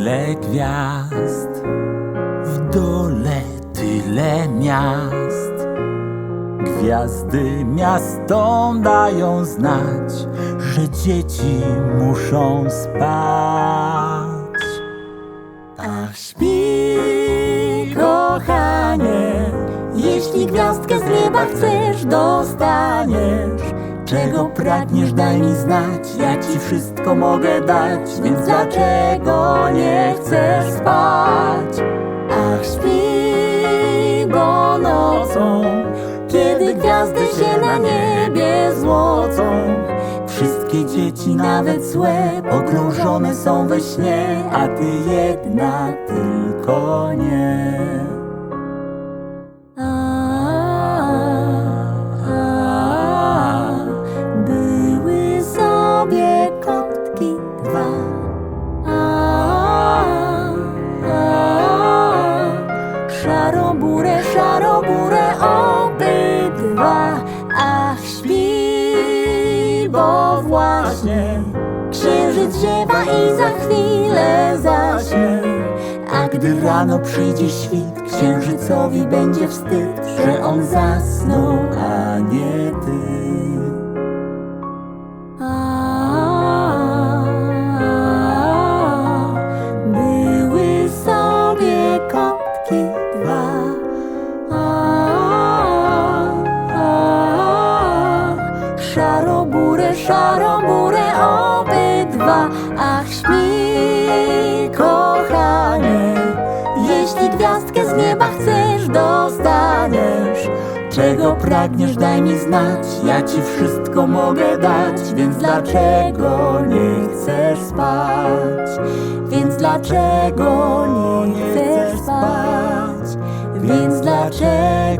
tyle gwiazd, w dole tyle miast. Gwiazdy miastom dają znać, że dzieci muszą spać. Ach, śpi, kochanie, jeśli gwiazdkę z nieba chcesz, dostaniesz. Czego pragniesz, daj mi znać, ja ci wszystko mogę dać, więc dlaczego nie chcesz spać? Ach, śpi, bo nocą, kiedy gwiazdy się na niebie złocą, wszystkie dzieci, nawet złe, pogrążone są we śnie, a ty jedna tylko nie. Obydwa. Ach, śpi, bo właśnie księżyc ziewa i za chwilę zaśnie. A gdy rano przyjdzie świt, księżycowi będzie wstyd, że on zasnął, a nie ty. Szaroburę obydwa Ach, śpi, kochanie Jeśli gwiazdkę z nieba chcesz, dostaniesz Czego pragniesz, daj mi znać Ja ci wszystko mogę dać Więc dlaczego nie chcesz spać? Więc dlaczego nie chcesz spać? Więc dlaczego